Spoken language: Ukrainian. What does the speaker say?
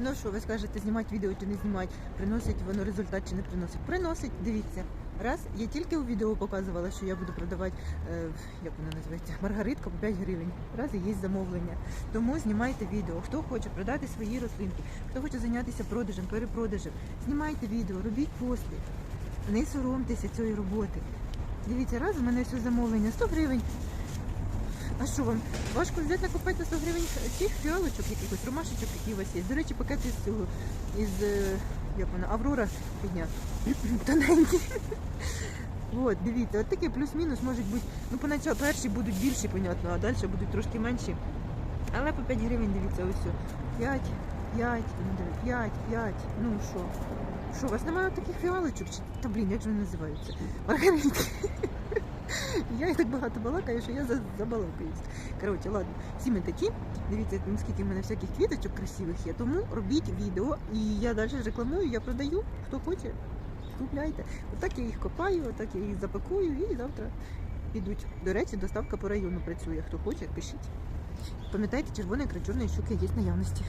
Ну що, ви скажете, знімати відео чи не знімати, приносить воно результат чи не приносить? Приносить, дивіться. Раз, я тільки у відео показувала, що я буду продавати, е, як вона називається, маргаритка по 5 гривень. Раз і є замовлення. Тому знімайте відео. Хто хоче продати свої рослинки, хто хоче зайнятися продажем, перепродажем, знімайте відео, робіть пости. Не соромтеся цієї роботи. Дивіться, раз у мене все замовлення 100 гривень. А що вам? Важко взяти накупити на 100 гривень цих фіалочок, якихось ромашечок, які у вас є. До речі, пакет із цього, із е, як вона, Аврора фігня. Тоненький. От, дивіться, от такі плюс-мінус можуть бути. Ну, поначалу перші будуть більші, понятно, а далі будуть трошки менші. Але по 5 гривень, дивіться, ось все. 5, 5, 5, 5. Ну що? Що, у вас немає таких фіалочок? Та блін, як же вони називаються? Маргаритки. Я і так багато балакаю, що я за- забалакаюсь. Коротше, ладно, всі ми такі. Дивіться, наскільки в мене всяких квіточок красивих є. Тому робіть відео. І я далі рекламую, я продаю. Хто хоче, купляйте. Отак я їх копаю, отак я їх запакую і завтра підуть. До речі, доставка по району працює. Хто хоче, пишіть. Пам'ятайте, червоний край чорної щуки є в наявності.